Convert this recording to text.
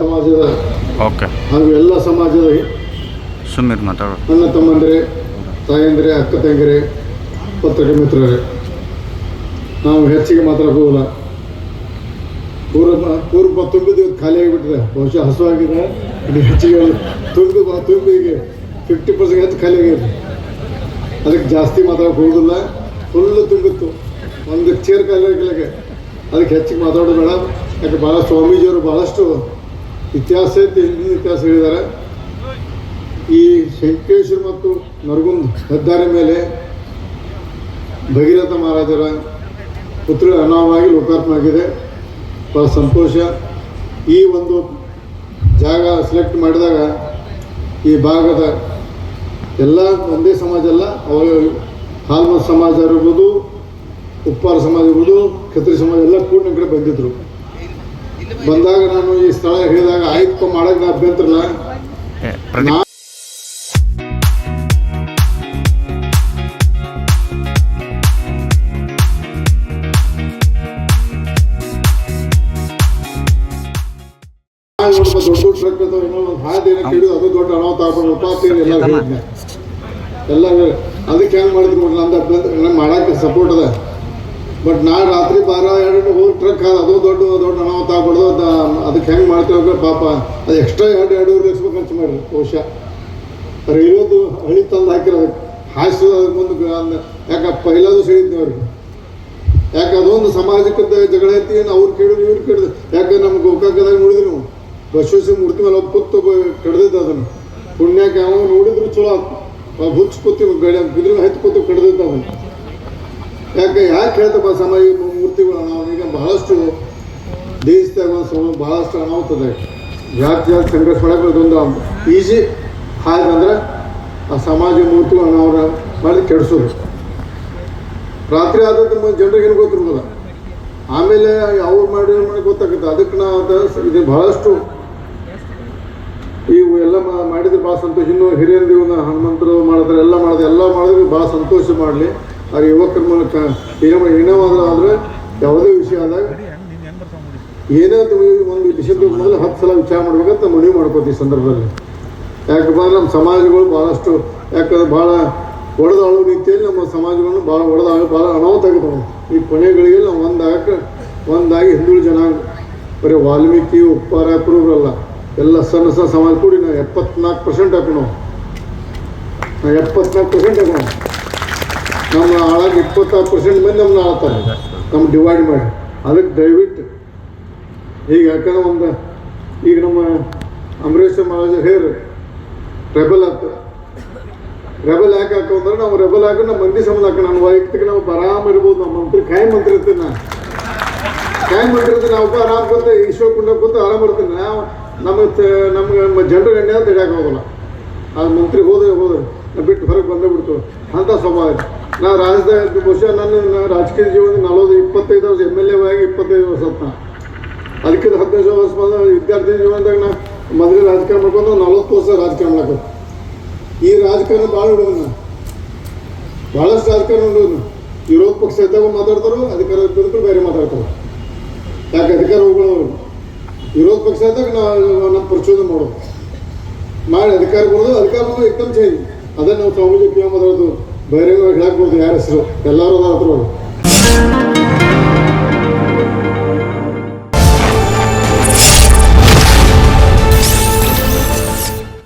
ಸಮಾಜದ ಓಕೆ. ಹಾಗೂ ಎಲ್ಲ ಸಮಾಜದ ಸುಮ್ಮೀರ್ ಮಾತಾಡೋ. ಅಣ್ಣ ತಮ್ಮಂದಿರೆ ತಾಯಂದಿರೆ ಅಕ್ಕ ತಂಗಿರೆ ಪತ್ರಿಕೆ ಮಿತ್ರರೇ ನಾವು ಹೆಚ್ಚಿಗೆ ಮಾತಾಡೋಲ್ಲ ಪೂರ್ವ ಪೂರ್ವ ತುಂಬಿದ ಖಾಲಿ ಆಗಿಬಿಟ್ಟಿದೆ ಬಹುಶಃ ಹಸುವಾಗಿದೆ ಇಲ್ಲಿ ಹೆಚ್ಚಿಗೆ ತುಂಬಿದು ಬಾ ತುಂಬಿ ಈಗ ಫಿಫ್ಟಿ ಪರ್ಸೆಂಟ್ ಹೆಚ್ಚು ಖಾಲಿ ಆಗಿದೆ ಅದಕ್ಕೆ ಜಾಸ್ತಿ ಮಾತಾಡೋಕೆ ಹೋಗೋದಿಲ್ಲ. ಫುಲ್ಲು ತುಂಬಿತ್ತು. ಒಂದು ಚೇರ್ ಖಾಲಿ ಆಗಿಲ್ಲಕ್ಕೆ ಅದಕ್ಕೆ ಹೆಚ್ಚಿಗೆ ಮಾತಾಡೋದು ಬೇಡ. ಯಾಕೆ ಭಾಳ ಸ್ವಾಮೀಜಿಯವರು ಭಾಳಷ್ಟು ಇತಿಹಾಸ ಹಿಂದಿನ ಇತಿಹಾಸ ಹೇಳಿದ್ದಾರೆ? ಈ ಶಂಕೇಶ್ವರ ಮತ್ತು ನರಗುಂದ್ ಹೆದ್ದಾರಿ ಮೇಲೆ ಭಗೀರಥ ಮಹಾರಾಜರ ಪುತ್ರ ಅನಾವಾಗಿ ಲೋಕಾರ್ಪಣೆ ಆಗಿದೆ. ಭಾಳ ಸಂತೋಷ. ಈ ಒಂದು ಜಾಗ ಸೆಲೆಕ್ಟ್ ಮಾಡಿದಾಗ ಈ ಭಾಗದ ಎಲ್ಲ ಒಂದೇ ಸಮಾಜ ಅಲ್ಲ, ಅವರ ಹಾಲ್ಮ ಸಮಾಜ ಇರ್ಬೋದು ಉಪ್ಪಾರ ಸಮಾಜ ಇರ್ಬೋದು ಖತ್ರಿ ಸಮಾಜ ಎಲ್ಲ ಕೂಡ ಕಡೆ ಬಂದಿದ್ರು. ಬಂದಾಗ ನಾನು ಈ ಸ್ಥಳ ಹೇಳಿದಾಗ ಆಯ್ತು ಮಾಡಕ್ಕೆ ನಾ ಅಭ್ಯಂತರ ಇಲ್ಲ ದೊಡ್ಡ ದೊಡ್ಡ ಟ್ರಕ್ ಅಂತ ಏನೋ ಒಂದು ಹಾದಿ ಏನೋ ಹಿಡಿದು ಅದು ದೊಡ್ಡ ಅನಾಹುತ ಆಗ್ಬೋದು ಅಂತ ಎಲ್ಲ ಹೇಳಿದ್ನೆ ಎಲ್ಲ ಅದಕ್ಕೆ ಹೆಂಗೆ ಮಾಡಿದ್ರು ನಂದು ಅಭ್ಯಂತರ ಮಾಡಕ್ಕೆ ಸಪೋರ್ಟ್ ಅದ. ಬಟ್ ನಾಳೆ ರಾತ್ರಿ ಬಾರ ಎರಡು ಹೋಗಿ ಟ್ರಕ್ ಅದು ದೊಡ್ಡ ದೊಡ್ಡ ಅನಾಹುತ ಆಗ್ಬಾರ್ದು ಅದು, ಅದಕ್ಕೆ ಹೆಂಗೆ ಮಾಡ್ತೀವಿ ಪಾಪ, ಅದು ಎಕ್ಸ್ಟ್ರಾ ಎರಡು, ಎರಡೂವರೆ ಲಕ್ಷ ಖರ್ಚು ಮಾಡಿರಿ, ಬಹುಶಃ. ರೈಲ್ವೆದು ಹಳಿ ತಂದು ಹಾಕಿರೋದಕ್ಕೆ ಹಾಸಿ ಮುಂದೆ ಯಾಕೆ ಪೈಲಾದು ಅವ್ರಿಗೆ ಯಾಕೆ ಅದೊಂದು ಸಾಮಾಜಿಕ ಜಗಳ ಐತಿ ಏನು ಅವ್ರು ಕೇಳಿದ್ರು, ಇವ್ರು ಕೇಳಿದ್ರು. ಯಾಕೆ ನಮ್ಮ ಗೋಕಾಕದಾಗ ನೋಡಿದ್ರಿ ನಾವು ಬಸವೇಶ್ವರ ಮೂರ್ತಿ ಮೇಲೆ ಒಬ್ಬ ಕಡ್ದಿದ್ದು ಅದನ್ನು. ಪುಣ್ಯಕ್ಕೆ ಯಾವಾಗ ನೋಡಿದ್ರು ಚಲೋ ಆಯ್ತು ಹುಚ್ಚು ಕೂತಿ ಗಡಿ ಬಿದ್ರ ಹತ್ತು ಕೂತು ಕಡ್ದಿದ್ದ ಅದನ್ನು. ಯಾಕೆ ಯಾಕೆ ಹೇಳ್ತಪ್ಪ ಸಮಾಜ ಮೂರ್ತಿಗಳು, ನಾವು ಈಗ ಬಹಳಷ್ಟು ದೇಶದಾಗ ಒಂದು ಬಹಳಷ್ಟು ಅನಾಹುತದ. ಜಾತಿ ಜಾತಿ, ಸಂಘರ್ಷ ಮಾಡೋಕೆ ಅದೊಂದು ಈಜಿ ಹಾಗಂದ್ರೆ ಆ ಸಮಾಜ ಮೂರ್ತಿಗಳನ್ನು ಅವ್ರ ಮಾಡಿ ಕೆಡಿಸೋದು. ರಾತ್ರಿ ಆದ್ರೆ ನಮ್ಮ ಜನರಿಗೆ ಏನು ಗೊತ್ತಿರೋದಿಲ್ಲ ಆಮೇಲೆ ಅವ್ರು ಮಾಡಿ ಮಾಡಿ ಗೊತ್ತಾಗುತ್ತೆ. ಅದಕ್ಕೆ ನಾವು ಇದು ಬಹಳಷ್ಟು ಇವು ಎಲ್ಲ ಮಾಡಿದ್ರೆ ಭಾಳ ಸಂತೋಷ. ಇನ್ನೂ ಹಿರಿಯರು ಒಂದು ಹನುಮಂತರು ಮಾಡಿದ್ರೆ ಎಲ್ಲ ಮಾಡಿದ್ರೆ ಎಲ್ಲ ಮಾಡಿದ್ರೆ ಭಾಳ ಸಂತೋಷ ಮಾಡಲಿ. ಆ ಯುವಕರ ಮೂಲಕ ಏನೋ ಏನೋ ಆದರೆ ಯಾವುದೇ ವಿಷಯ ಆದಾಗ ಏನೇ ಒಂದು ವಿಷಯದ ಮೊದಲು ಹತ್ತು ಸಲ ವಿಚಾರ ಮಾಡ್ಬೇಕಂತ ಮನವಿ ಮಾಡ್ಕೋತೀವಿ ಸಂದರ್ಭದಲ್ಲಿ. ಯಾಕಂದ್ರೆ ನಮ್ಮ ಸಮಾಜಗಳು ಭಾಳಷ್ಟು, ಯಾಕಂದ್ರೆ ಭಾಳ ಒಡೆದಾಳು ರೀತಿಯಲ್ಲಿ ನಮ್ಮ ಸಮಾಜಗಳನ್ನು ಭಾಳ ಒಡೆದಾಳು, ಭಾಳ ಅನಾಹುತ ಆಗಿದ್ದಾವೆ ಈ ಕೊನೆಗಳಿಗೆ ನಾವು ಒಂದಾಗಕ್ಕೆ ಒಂದಾಗಿ ಹಿಂದುಳಿದ ಜನಾಂಗ ಬರೀ ವಾಲ್ಮೀಕಿ, ಉಪ್ಪಾರ, ಕುರುಬರಲ್ಲ, ಎಲ್ಲ ಸಣ್ಣ ಸಣ್ಣ ಸಮಾಜ ಕೂಡಿ ನಾವು ಎಪ್ಪತ್ನಾಲ್ಕು ಪರ್ಸೆಂಟ್ ಹಾಕೋಣ. ನಾವು ನಾವು ಎಪ್ಪತ್ನಾಲ್ಕು ಪರ್ಸೆಂಟ್ ಹಾಕೋಣ. ನಮ್ಮ ಆಳಾಗಿ ಇಪ್ಪತ್ತಾರು ಪರ್ಸೆಂಟ್ ಮಂದಿ ನಮ್ಮನ್ನ ಆಳ್ತಾರೆ ನಮ್ಮ ಡಿವೈಡ್ ಮಾಡಿ. ಅದಕ್ಕೆ ದಯವಿಟ್ಟು ಈಗ ಯಾಕಂದ್ರೆ ಒಂದು ಈಗ ನಮ್ಮ ಅಂಬರೀಷ್ ಮಹಾರಾಜ ಹೇರು ರೆಬಲ್ ಆತ ರೆಬಲ್ ಯಾಕೆ ಹಾಕೋ ಅಂದ್ರೆ ನಾವು ರೆಬಲ್ ಹಾಕೋ ನಮ್ಮ ಮಂದಿ ಸಂಬಂಧ ಹಾಕೋ ನಮ್ಮ ವೈಯಕ್ತಿಕ ನಾವು ಆರಾಮ ಇರ್ಬೋದು, ನಮ್ಮ ಮಂತ್ರಿ ಕಾಯಿ ಮಂತ್ರಿ ಇರ್ತೀನಿ ನಾನು. ಕಾಯಿ ಮಂತ್ರಿ ಇರ್ತೀನಿ, ನಾವು ಆರಾಮ್ ಬಂದು ಈಶ್ವರ ಕುಂಡ ಕೂತು ಆರಾಮ ಇರ್ತೀನಿ. ನಾವು ನಮ್ಮ ನಮ್ಗೆ ನಮ್ಮ ಜನರು ಎಣ್ಣೆ ಅಂತ ಹೋಗಲ್ಲ ಅದು ಮಂತ್ರಿ ಹೋದ್ರೆ ಹೋದ್ರೆ. ಬಿಟ್ಟು ಹೊರಗೆ ಬಂದೇ ಬಿಡ್ತು ಅಂಥ ಸ್ವಭಾವ ನಾ ರಾಜ್ಯದಾಗ ಬಹುಶಃ ನನ್ನ ರಾಜಕೀಯ ಜೀವನ ನಲವತ್ತು, ಇಪ್ಪತ್ತೈದು ವರ್ಷ ಎಂ ಎಲ್ ಎ ಆಗಿ ಇಪ್ಪತ್ತೈದು ವರ್ಷ ಅಂತ. ಅದಕ್ಕೆ ಹದಿನೈದು ವರ್ಷ ಬಂದ ವಿದ್ಯಾರ್ಥಿ ಜೀವನದಾಗ ನಾ ಮೊದಲೇ ರಾಜಕಾರಣ ಮಾಡ್ಕೊಂಡು ನಲವತ್ತು ವರ್ಷ ರಾಜಕಾರಣ ಮಾಡ್ಕೊ ಈ ರಾಜಕಾರಣ ಭಾಳ ಹಿಡಿದು ನಾ. ಭಾಳಷ್ಟು ರಾಜಕಾರಣ ಹಿಡಿದು ವಿರೋಧ ಪಕ್ಷ ಇದ್ದಾಗ ಮಾತಾಡ್ತಾರೋ ಅಧಿಕಾರ ಇದ್ದಾಗ ಬೇರೆ ಮಾತಾಡ್ತಾರೆ. ಯಾಕೆ ಅಧಿಕಾರ ಹೋಗೋರು ವಿರೋಧ ಪಕ್ಷ ಇದ್ದಾಗ ನಾ ನಮ್ಮ ಪ್ರಚೋದನೆ ಮಾಡೋದು. ಮಾಡಿ ಅಧಿಕಾರ ಕೊಡೋದು ಅಧಿಕಾರ ಏಕದಮ್ ಚೇಂಜ್ ಅದನ್ನು ನಾವು ಎಂ ಮಾತಾಡೋದು ಬೇರೆ ಹೇಳಕ್ಕೆ ಯಾರ ಹೆಸರು? ಎಲ್ಲರೂ ಅದಾರ ಹತ್ರ